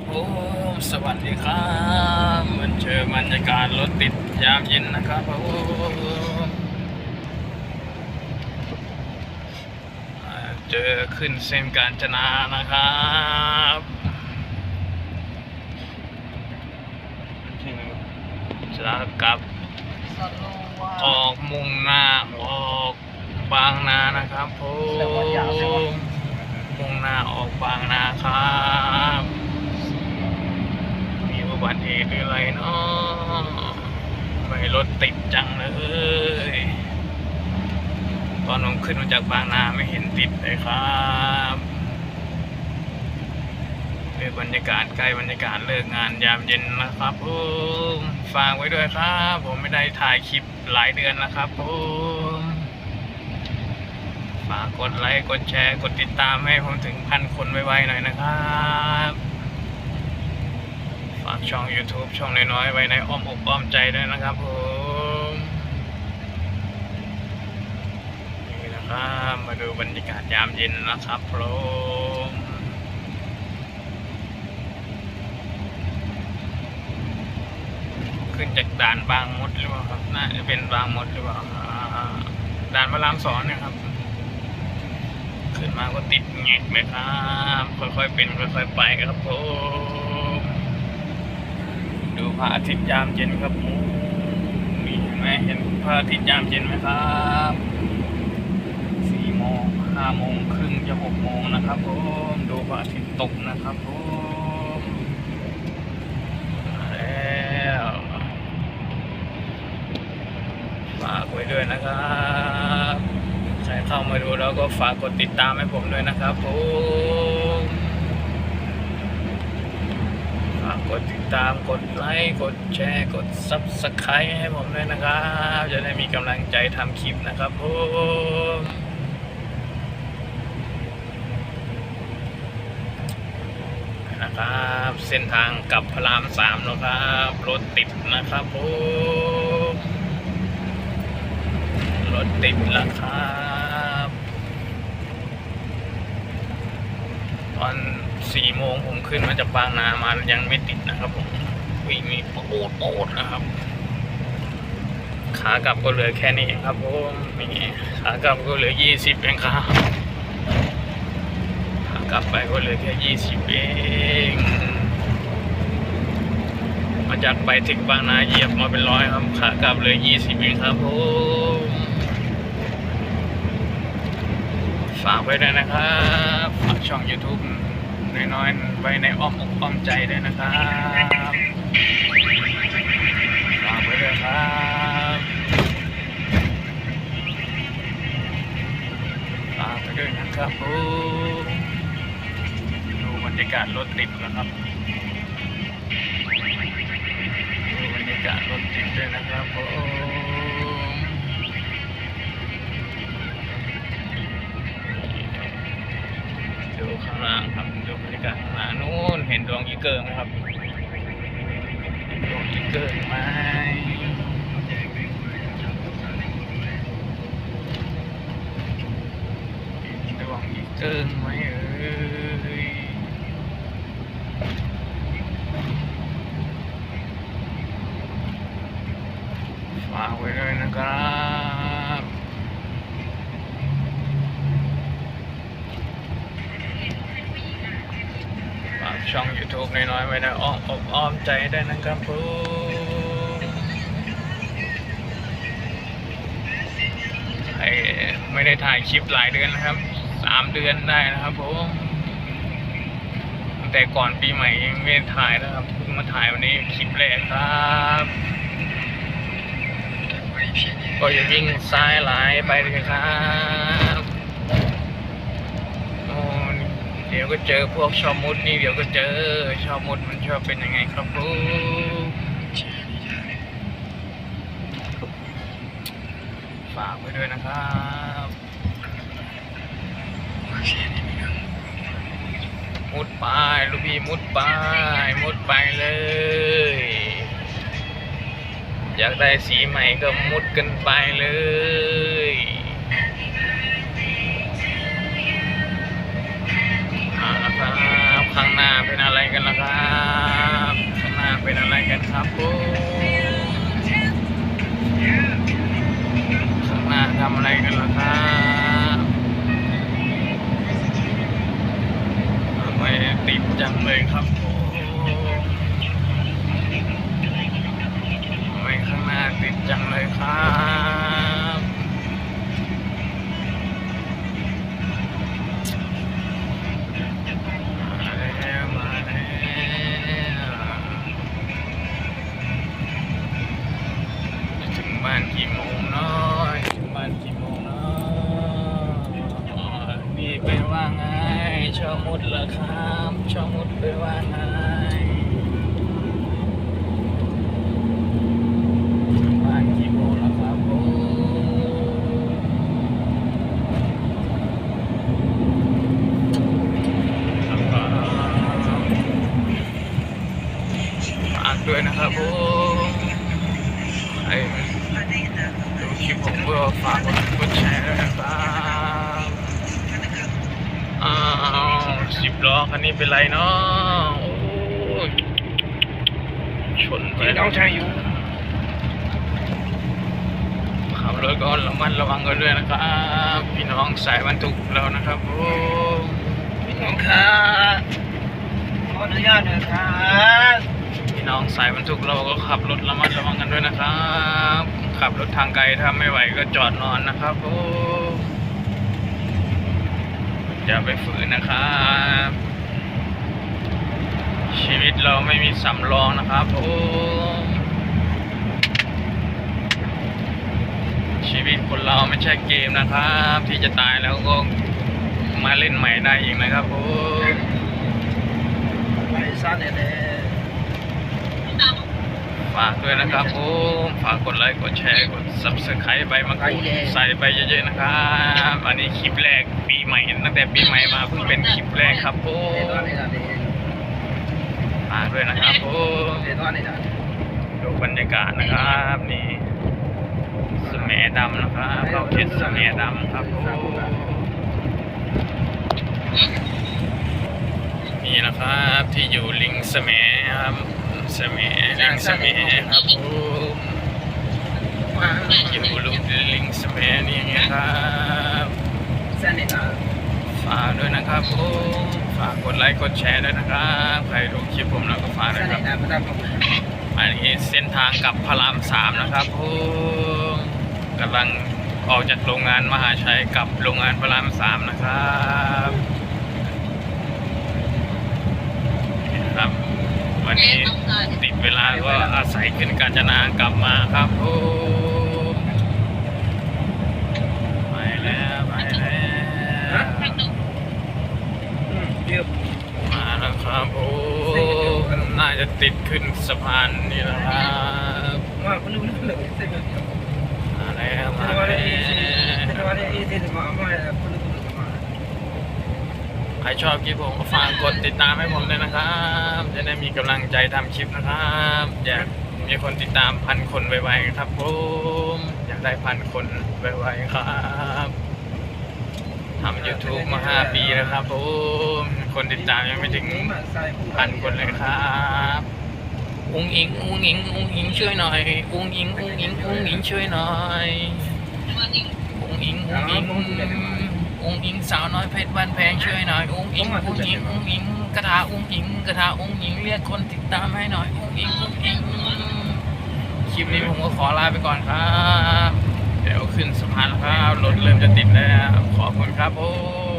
ครับผมสวัสดีครับมันเจอบรรยากาศรถติดยามเย็นนะครับผมเจอขึ้นเส้นการจนานะครับจะกลับออกมุ่งหน้าออกบางนานะครับผมมุ่งหน้าออกบางนาครับ บัติเหตุหรืออะไรเนาะไม่รถติดจังเลย ตอนผมขึ้นมาจากบางนาไม่เห็นติดเลยครับเป็นบรรยากาศใกล้บรรยากาศเลิกงานยามเย็นนะครับผมฝากไว้ด้วยครับ ผมไม่ได้ถ่ายคลิปหลายเดือนแล้วครับผมฝากกดไลค์กดแชร์กดติดตามให้ผมถึงพันคนไวๆหน่อยนะครับากช่อง YouTube ช่องน้อยๆไว้ในอ้อมอกอ้อมใจด้วยนะครับผมนี่นะครับมาดูบรรยากาศยามเย็นนะครับผมขึ้นจากด่านบางมดหรือเปล่าครับน่าจะเป็นบางมดหรือเปล่าด่านพระรามสองเนี่ยครับขึ้นมาก็ติดแงกเลยครับ ค่อยๆเป็นค่อยๆไปครับผม ดูพระอาทิตย์ยามเย็นครับผมนี่เห็นไหมเห็นพระอาทิตย์ยามเย็นไหมครับสี่โมงห้าโมงครึ่งจะหกโมงนะครับผมดูพระอาทิตย์ตกนะครับผมแล้วฝากไว้ด้วยนะครับใครเข้ามาดูแล้วก็ฝากกดติดตามให้ผมด้วยนะครับผม ฝา กดติดตามกดไลค์กดแชร์กด Subscribe ให้ผมด้วยนะครับ จะได้มีกำลังใจทำคลิปนะครับผมนะครับเส้นทางกับพระรามสามนะครับรถติดนะครับผมรถติดล้วครับตอน สี่โมงผมขึ้นมาจากบางนามายังไม่ติดนะครับผมวิ่งมีโปดโปดนะครับ ขากลับก็เหลือแค่นี้เองครับผมนี่ขากลับก็เหลือยี่สิบเองครับขากลับไปก็เหลือแค่ยี่สิบเองมาจากไปถึงบางนาเหยียบมาเป็นร้อยครับขากลับเหลือยี่สิบเองครับผมฝากไว้ด้วยนะครับ ฝากช่อง YouTube น้อยๆไว้ในอ้อมอกอ้อมใจด้วยนะครับฝากไว้ด้วยครับฝากไว้ด้วยนะครับผมดูบรรยากาศรถติดนะครับดูบรรยากาศรถติดด้วยนะครับผม ดูข้างล่างครับดูบรรยากาศข้างล่างนู้นเห็นดวงอีเกิงไหมครับดวงอีเกิงไหมดวงอีเกิงไหมเอ่ยฝากไว้ด้วยนะครับฝากช่อง YouTube น้อยๆไว้นอ้อมอกอ้อมใจได้นะครับผมใครไม่ได้ถ่ายคลิปหลายเดือนนะครับสามเดือนได้นะครับผมแต่ก่อนปีใหม่ยังไม่ได้ถ่ายนะครับเพิ่งมาถ่ายวันนี้คลิปแรกครับก็อย่าวิ่งซ้ายหลายไปเลยครับโอ้เดี๋ยวก็เจอพวกชอบมุดนี่เดี๋ยวก็เจอชอบมุดมันชอบเป็นยังไงครับผมฝากไว้ด้วยนะครับมุดไปลูกพี่มุดไปมุดไปเลย อยากได้สีใหม่ก็มุดกันไปเลย จากเมืองครับ ครับผมไอ้ดูคลิปผมก็ฝากกดไลค์กดแชร์ด้วยนะครับอ้าวสิบล้อคันนี้เป็นไรเนาะชนไปน้องชายอยู่ขับรถก็ระมัดระวังกันด้วยนะครับพี่น้องสายบรรทุกเรานะครับผมพี่น้องครับขออนุญาตน่อยครับ น้องสายบรรทุกเราก็ขับรถระมัดระวังกันด้วยนะครับ ขับรถทางไกลถ้าไม่ไหวก็จอดนอนนะครับผมอย่าไปฝืนนะครับ ชีวิตเราไม่มีสำรองนะครับผมชีวิตคนเราไม่ใช่เกมนะครับ ที่จะตายแล้วก็มาเล่นใหม่ได้อีกนะครับผมไปซ่าเนี่ยเลยฝากด้วยนะครับผมฝากกดไลค์กดแชร์กด subscribe ไปมากรูดใส่ไปเยอะๆนะครับอันนี้คลิปแรกปีใหม่ตั้งแต่ปีใหม่มาเพิ่งเป็นคลิปแรกครับผมฝากด้วยนะครับผมเดี๋ยวนี่นะดูบรรยากาศนะครับนี่สมดำนะครับเราเช็ดสมดำครับผมนี่นะครับที่อยู่ลิงสมครับ สมลิงสมครับผมอยู่ลุงลิงสมนี่ไงครับซ่าเนี่ยนะฝากด้วยนะครับผมฝากกดไลค์กดแชร์ด้วยนะครับใครดูคลิปผมแล้วก็ฝากด้วยซ่าคเนี่รับยนะไม่ต้องกังวลอันนี้เส้นทางกลับพระรามสามนะครับผมกำลังออกจากโรงงานมหาชัยกลับโรงงานพระรามสามนะครับนี่นะครับ วันนี้ติดเวลาก็อาศัยขึ้นกาญจนากลับมาครับผมไปแล้วไปแล้วมาแล้วครับโอ้น่าจะติดขึ้นสะพานนี่นะครับมาคนนู้นคนนู้นเสร็จแล้วมาแล้ว ใครชอบคลิปผมก็ฝากกดติดตามให้ผมด้วยนะครับ จะได้มีกำลังใจทำคลิปนะครับอยากมีคนติดตามพันคนไวๆครับผมอยากได้พันคนไวๆครับทำ YouTube มาห้าปีแล้วครับผมคนติดตามยังไม่ถึงพันคนเลยครับอุ้งอิงอุ้งอิงอุ้งอิงช่วยหน่อยอุ้งอิงอุ้งอิงอุ้งอิงช่วยหน่อยอุ้งอิงอุ้งอิง อุ้งอิงสาวน้อยเพชรบ้านแพงช่วยหน่อยอุ้งอิงอุ้งอิงอุ้งอิงกระทาอุ้งอิงกระทาอุ้งอิงเรียกคนติดตามให้หน่อยอุ้งอิงอุ้งอิงคลิปนี้ผมก็ขอลาไปก่อนครับ เดี๋ยวขึ้นสะพานครับรถเริ่มจะติดแล้วขอบคุณครับผม